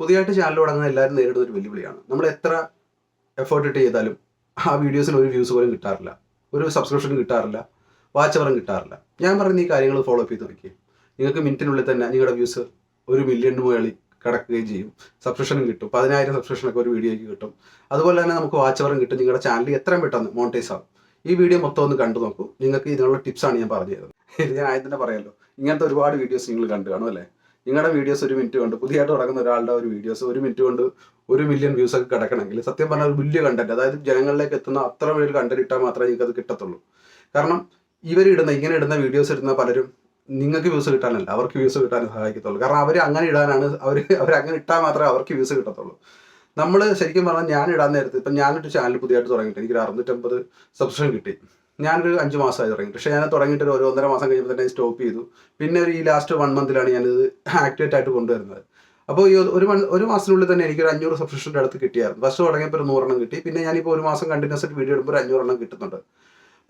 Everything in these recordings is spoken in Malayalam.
പുതിയതായിട്ട് ചാനൽ തുടങ്ങുന്ന എല്ലാവരും നേരിടുന്ന ഒരു വെല്ലുവിളിയാണ്. നമ്മൾ എത്ര എഫേർട്ട് ഇട്ട് ചെയ്താലും ആ വീഡിയോസിന് ഒരു വ്യൂസ് പോലും കിട്ടാറില്ല. ഒരു സബ്സ്ക്രിപ്ഷൻ കിട്ടാറില്ല. വാച്ച് അവറും കിട്ടാറില്ല. ഞാൻ പറയുന്ന ഈ കാര്യങ്ങൾ ഫോളോ അപ്പ് ചെയ്ത് നോക്കി നിങ്ങൾക്ക് മിനിറ്റിനുള്ളിൽ തന്നെ നിങ്ങളുടെ വ്യൂസ് ഒരു മില്യൺ മുകളിൽ കിടക്കുകയും ചെയ്യും. സബ്സ്ക്രിപ്ഷനും കിട്ടും. പതിനായിരം സബ്സ്ക്രിപ്ഷനൊക്കെ ഒരു വീഡിയോയ്ക്ക് കിട്ടും. അതുപോലെ തന്നെ നമുക്ക് വാച്ച് അവറും കിട്ടും. നിങ്ങളുടെ ചാനൽ എത്രയും പെട്ടെന്ന് മോണിറ്റൈസ് ആകും ഈ വീഡിയോ മൊത്തം ഒന്ന് കണ്ടു നോക്കൂ. നിങ്ങൾക്ക് ഇതിനുള്ള ടിപ്സാണ് ഞാൻ പറഞ്ഞു തരുന്നത്. ഞാൻ ആദ്യം തന്നെ പറയാമല്ലോ ഇങ്ങനത്തെ ഒരുപാട് വീഡിയോസ് നിങ്ങൾ കണ്ടു കാണും അല്ലേ? നിങ്ങളുടെ വീഡിയോസ് ഒരു മിനിറ്റ് കൊണ്ട് പുതിയതായിട്ട് തുടങ്ങുന്ന ഒരാളുടെ ഒരു വീഡിയോസ് ഒരു മിനിറ്റ് കൊണ്ട് ഒരു മില്യൺ വ്യൂസ് ഒക്കെ കിടക്കണമെങ്കിൽ സത്യം പറഞ്ഞാൽ ഒരു വലിയ കണ്ടന്റ് അതായത് ജനങ്ങളിലേക്ക് എത്തുന്ന അത്ര വലിയ കണ്ടന്റ് ഇട്ടാൽ മാത്രമേ നിങ്ങൾക്ക് അത് കിട്ടത്തുള്ളൂ. കാരണം ഇവരിടുന്ന ഇങ്ങനെ ഇടുന്ന വീഡിയോസ് ഇടുന്ന പലരും നിങ്ങൾക്ക് വ്യൂസ് കിട്ടാനല്ല അവർക്ക് വ്യൂസ് കിട്ടാൻ സഹായിക്കത്തുള്ളൂ. കാരണം അവർ അങ്ങനെ ഇടാനാണ് അവർ അവർ അങ്ങനെ ഇട്ടാൽ മാത്രമേ അവർക്ക് വ്യൂസ് കിട്ടത്തുള്ളൂ. നമ്മൾ ശരിക്കും പറഞ്ഞാൽ ഞാൻ ഇടാൻ നേരത്തെ ഇപ്പം ഞാനൊരു ചാനൽ പുതിയതായിട്ട് തുടങ്ങിയിട്ട് എനിക്ക് അറുന്നൂറ്റമ്പത് സബ്സ്ക്രിപ്ഷൻ കിട്ടി. ഞാനൊരു അഞ്ച് മാസമായി തുടങ്ങി. പക്ഷേ ഞാൻ തുടങ്ങിയിട്ട് ഒരു ഒന്നര മാസം കഴിയുമ്പോൾ തന്നെ സ്റ്റോപ്പ് ചെയ്തു. പിന്നെ ഈ ലാസ്റ്റ് വൺ മന്തിലാണ് ഞാനിത് ആക്ടിവേറ്റ് ആയിട്ട് കൊണ്ടുവരുന്നത്. അപ്പോൾ ഈ ഒരു ഒരു മാസത്തിനുള്ളിൽ തന്നെ എനിക്കൊരു അഞ്ഞൂറ് സബ്സ്ക്രിപ്ഷന്റെ അടുത്ത് കിട്ടിയായിരുന്നു. ഫസ്റ്റ് തുടങ്ങിയപ്പോൾ ഒരു നൂറെണ്ണം കിട്ടി. പിന്നെ ഞാനിപ്പോൾ ഒരു മാസം കണ്ടിന്യൂസ് ആയിട്ട് വീഡിയോ ഇടുമ്പോൾ ഒരു അഞ്ഞൂറെണ്ണം കിട്ടുന്നുണ്ട്.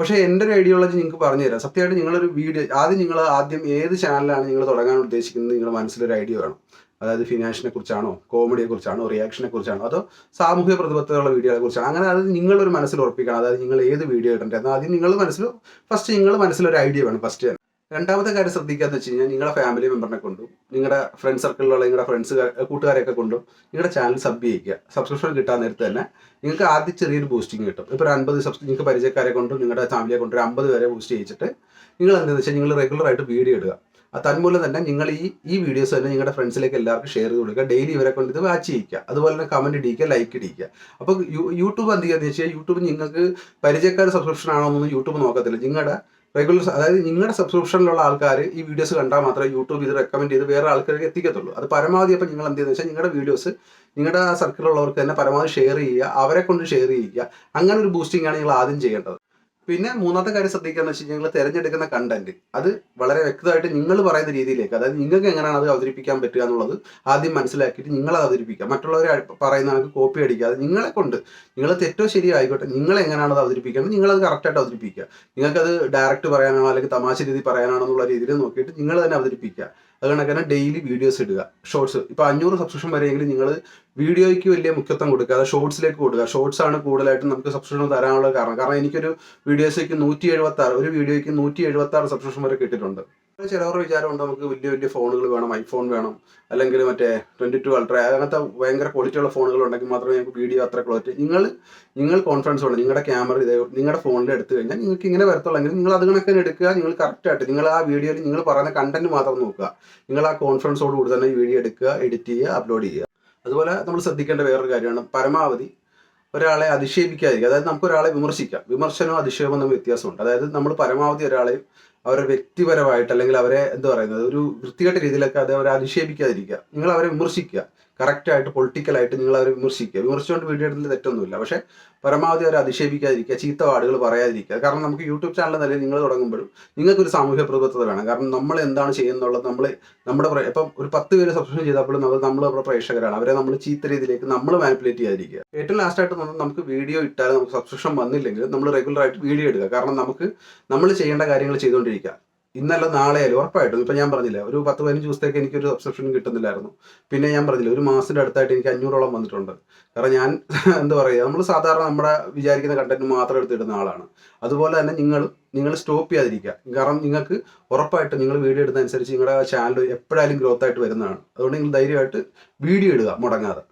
പക്ഷേ എന്റെ ഒരു ഐഡിയോളജി നിങ്ങൾക്ക് പറഞ്ഞു തരാം സത്യമായിട്ട് നിങ്ങളൊരു വീഡിയോ ആദ്യം നിങ്ങൾ ആദ്യം ഏത് ചാനലാണ് നിങ്ങൾ തുടങ്ങാൻ ഉദ്ദേശിക്കുന്നത് നിങ്ങളുടെ മനസ്സിലൊരു ഐഡിയ വേണം. അതായത് ഫിനാൻഷിനെ കുറിച്ചാണോ കോമഡിയെ കുറിച്ചാണോ റിയാക്ഷനെ കുറിച്ചാണോ അതോ സാമൂഹ്യ പ്രതിബദ്ധതയുള്ള വീഡിയോകളെ കുറിച്ചാണോ? അങ്ങനെ അത് നിങ്ങളൊരു മനസ്സിൽ ഉറപ്പിക്കണം. അതായത് നിങ്ങൾ ഏത് വീഡിയോ ഇടേണ്ടത് ആദ്യം നിങ്ങൾ മനസ്സിൽ ഫസ്റ്റ് നിങ്ങൾ മനസ്സിൽ ഒരു ഐഡിയ വേണം ഫസ്റ്റ് തന്നെ. രണ്ടാമത്തെ കാര്യം ശ്രദ്ധിക്കാന്ന് വെച്ച് കഴിഞ്ഞാൽ നിങ്ങളുടെ ഫാമിലി മെമ്പറിനെ കൊണ്ടും നിങ്ങളുടെ ഫ്രണ്ട് സർക്കിളിലുള്ള നിങ്ങളുടെ ഫ്രണ്ട്സ് കൂട്ടുകാരെയൊക്കെ കൊണ്ടും നിങ്ങളുടെ ചാനൽ സബ് ചെയ്യിക്കുക. സബ്സ്ക്രിപ്ഷൻ കിട്ടാൻ നേരത്ത് തന്നെ നിങ്ങൾക്ക് ആദ്യം ചെറിയൊരു ബൂസ്റ്റിംഗ് കിട്ടും. ഇപ്പോൾ ഒരു അൻപത് സബ്സ് നിങ്ങൾക്ക് പരിചയക്കാരെ കൊണ്ടും നിങ്ങളുടെ ഫാമിലിയെ കൊണ്ടും ഒരു അമ്പത് വരെ ബൂസ്റ്റ് ചെയ്യിച്ചിട്ട് നിങ്ങൾ എന്താണെന്ന് വെച്ചാൽ നിങ്ങൾ റെഗുലർ ആയിട്ട് വീഡിയോ ഇടുക. തന്മൂലം തന്നെ നിങ്ങൾ ഈ ഈ വീഡിയോസ് തന്നെ നിങ്ങളുടെ ഫ്രണ്ട്സിലേക്ക് എല്ലാവർക്കും ഷെയർ ചെയ്ത് കൊടുക്കുക. ഡെയിലി ഇവരെ കൊണ്ട് ഇത് വാച്ച് ചെയ്യിക്കുക. അതുപോലെ തന്നെ കമന്റ് ഇടിക്കുക ലൈക്ക് ഇടിക്കുക അപ്പോൾ യൂട്യൂബ് എന്ത് ചെയ്യുക വെച്ചാൽ യൂട്യൂബ് നിങ്ങൾക്ക് പരിചയക്കാർ സബ്സ്ക്രിപ്ഷൻ ആണോ എന്നൊന്നും യൂട്യൂബ് നോക്കത്തില്ല. നിങ്ങളുടെ റെഗുലർ അതായത് നിങ്ങളുടെ സബ്സ്ക്രിപ്ഷനിലുള്ള ആൾക്കാർ ഈ വീഡിയോസ് കണ്ടാൽ മാത്രമേ യൂട്യൂബ് ഇത് റെക്കമെൻഡ് ചെയ്ത് വേറെ ആൾക്കാർക്ക് എത്തിക്കത്തുള്ളൂ. അത് പരമാവധി അപ്പോൾ നിങ്ങൾ എന്ത് ചെയ്യുന്നത് വെച്ചാൽ നിങ്ങളുടെ വീഡിയോസ് നിങ്ങളുടെ സർക്കിളുള്ളവർക്ക് തന്നെ പരമാവധി ഷെയർ ചെയ്യുക. അവരെ കൊണ്ട് ഷെയർ ചെയ്യുക. അങ്ങനെ ഒരു ബൂസ്റ്റിംഗ് ആണ് നിങ്ങൾ ആദ്യം ചെയ്യേണ്ടത്. പിന്നെ മൂന്നാമത്തെ കാര്യം ശ്രദ്ധിക്കാന്ന് വെച്ച് കഴിഞ്ഞാൽ തിരഞ്ഞെടുക്കുന്ന കണ്ടന്റ് അത് വളരെ വ്യക്തമായിട്ട് നിങ്ങൾ പറയുന്ന രീതിയിലേക്ക് അതായത് നിങ്ങൾക്ക് എങ്ങനെയാണ് അത് അവതരിപ്പിക്കാൻ പറ്റുക എന്നുള്ളത് ആദ്യം മനസ്സിലാക്കിയിട്ട് നിങ്ങൾ അത് അവതരിപ്പിക്കുക. മറ്റുള്ളവരെ പറയുന്ന കണക്ക് കോപ്പി അടിക്കാതെ നിങ്ങളെ കൊണ്ട് നിങ്ങൾ തെറ്റോ ശരിയോ ആയിക്കോട്ടെ നിങ്ങൾ എങ്ങനെയാണ് അത് അവതരിപ്പിക്കുന്നത് നിങ്ങളത് കറക്റ്റായിട്ട് അവതരിപ്പിക്കുക. നിങ്ങൾക്കത് ഡയറക്റ്റ് പറയാനാണോ അല്ലെങ്കിൽ തമാശ രീതി പറയാനാണോ എന്നുള്ള രീതിയിൽ നോക്കിയിട്ട് നിങ്ങൾ തന്നെ അവതരിപ്പിക്കുക. അത് കണക്ക് തന്നെ ഡെയിലി വീഡിയോസ് ഇടുക. ഷോർട്സ് ഇപ്പോൾ അഞ്ഞൂറ് സബ്സ്ക്രിപ്ഷൻ വരെയെങ്കിൽ നിങ്ങൾ വീഡിയോയ്ക്ക് വലിയ മുഖ്യത്വം കൊടുക്കുക. അത് ഷോർട്സിലേക്ക് കൊടുക്കുക. ഷോർട്സ് ആണ് കൂടുതലായിട്ടും നമുക്ക് സബ്സ്ക്രിപ്ഷൻ തരാനുള്ള കാരണം. കാരണം എനിക്കൊരു വീഡിയോസിലേക്ക് നൂറ്റി എഴുപത്തി ആറ് ഒരു വീഡിയോയ്ക്ക് നൂറ്റി എഴുപത്തി ആറ് സബ്സ്ക്രിപ്ഷൻ വരെ കിട്ടിയിട്ടുണ്ട്. ചിലവരുടെ വിചാരമുണ്ട് നമുക്ക് വലിയ വലിയ ഫോണുകൾ വേണം ഐഫോൺ വേണം അല്ലെങ്കിൽ മറ്റേ ട്വന്റി ടു അൾട്ര അങ്ങനത്തെ ഭയങ്കര ക്വാളിറ്റി ഉള്ള ഫോണുകൾ ഉണ്ടെങ്കിൽ മാത്രമേ ഞങ്ങൾക്ക് വീഡിയോ അത്ര ക്വാളിറ്റി നിങ്ങൾ നിങ്ങൾ കോൺഫിഡൻസ് ഉണ്ട് നിങ്ങളുടെ ക്യാമറ ഇതേ നിങ്ങളുടെ ഫോണിൽ എടുത്തു കഴിഞ്ഞാൽ നിങ്ങൾക്ക് ഇങ്ങനെ വരത്തുള്ളെങ്കിൽ നിങ്ങൾ അത് കണക്കിന് എടുക്കുക നിങ്ങൾ കറക്റ്റായിട്ട് നിങ്ങൾ ആ വീഡിയോയിൽ നിങ്ങൾ പറയുന്ന കണ്ടന്റ് മാത്രം നോക്കുക നിങ്ങൾ ആ കോൺഫിഡൻസോട് കൂടി തന്നെ വീഡിയോ എടുക്കുക എഡിറ്റ് ചെയ്യുക അപ്ലോഡ് ചെയ്യുക. അതുപോലെ നമ്മൾ ശ്രദ്ധിക്കേണ്ട വേറൊരു കാര്യമാണ് പരമാവധി ഒരാളെ അധിക്ഷേപിക്കാതിരിക്കുക അതായത് നമുക്ക് ഒരാളെ വിമർശിക്കാം വിമർശനവും അധിക്ഷേപവും തമ്മിൽ വ്യത്യാസമുണ്ട് അതായത് നമ്മൾ പരമാവധി ഒരാളെ അവരെ വ്യക്തിപരമായിട്ട് അല്ലെങ്കിൽ അവരെ എന്താ പറയുന്നത് ഒരു വൃത്തികെട്ട രീതിയിലൊക്കെ അത് അവരെ അധിക്ഷേപിക്കാതിരിക്കുക. നിങ്ങൾ അവരെ വിമർശിക്കുക. കറക്റ്റായിട്ട് പൊളിറ്റിക്കലായിട്ട് നിങ്ങൾ അവരെ വിമർശിക്കുക. വിമർശിച്ചുകൊണ്ട് വീഡിയോ എടുത്തതിൽ തെറ്റൊന്നുമില്ല. പക്ഷേ പരമാവധി അവരെ അധിക്ഷേപിക്കാതിരിക്കുക ചീത്ത വാടുകൾ പറയാതിരിക്കുക. കാരണം നമുക്ക് യൂട്യൂബ് ചാനൽ നിലയിൽ നിങ്ങൾ തുടങ്ങുമ്പോഴും നിങ്ങൾക്കൊരു സാമൂഹ്യ പ്രതിബദ്ധത വേണം. കാരണം നമ്മൾ എന്താണ് ചെയ്യുന്നുള്ളത് നമ്മൾ നമ്മുടെ ഇപ്പം ഒരു പത്ത് പേര് സബ്സ്ക്രൈബ് ചെയ്തപ്പോഴും നമ്മൾ നമ്മൾ നമ്മുടെ പ്രേക്ഷകരാണ്. അവരെ നമ്മൾ ചീത്ത രീതിയിലേക്ക് നമ്മൾ മാനിപ്പുലേറ്റ് ചെയ്യാതിരിക്കുക. ഏറ്റവും ലാസ്റ്റായിട്ട് നമ്മൾ നമുക്ക് വീഡിയോ ഇട്ടാൽ നമുക്ക് സബ്സ്ക്രിപ്ഷൻ വന്നില്ലെങ്കിൽ നമ്മൾ റെഗുലറായിട്ട് വീഡിയോ എടുക്കുക കാരണം നമുക്ക് നമ്മൾ ചെയ്യേണ്ട കാര്യങ്ങൾ ചെയ്തുകൊണ്ടിരിക്കുക. ഇന്നല്ല നാളെ ആയാലും ഉറപ്പായിട്ടും. ഇപ്പം ഞാൻ പറഞ്ഞില്ല ഒരു പത്ത് പതിനഞ്ച് ദിവസത്തേക്ക് എനിക്കൊരു സബ്സ്ക്രിപ്ഷൻ കിട്ടുന്നില്ലായിരുന്നു. പിന്നെ ഞാൻ പറഞ്ഞില്ല ഒരു മാസത്തിന്റെ അടുത്തായിട്ട് എനിക്ക് അഞ്ഞൂറോളം വന്നിട്ടുണ്ട്. കാരണം ഞാൻ എന്താ പറയുക നമ്മൾ സാധാരണ നമ്മുടെ വിചാരിക്കുന്ന കണ്ടന്റ് മാത്രം എടുത്തിടുന്ന ആളാണ്. അതുപോലെ തന്നെ നിങ്ങൾ നിങ്ങൾ സ്റ്റോപ്പ് ചെയ്യാതിരിക്കുക. കാരണം നിങ്ങൾക്ക് ഉറപ്പായിട്ടും നിങ്ങൾ വീഡിയോ ഇടുന്നതനുസരിച്ച് നിങ്ങളുടെ ചാനൽ എപ്പോഴായാലും ഗ്രോത്ത് ആയിട്ട് വരുന്നതാണ്. അതുകൊണ്ട് നിങ്ങൾ ധൈര്യമായിട്ട് വീഡിയോ ഇടുക മുടങ്ങാതെ.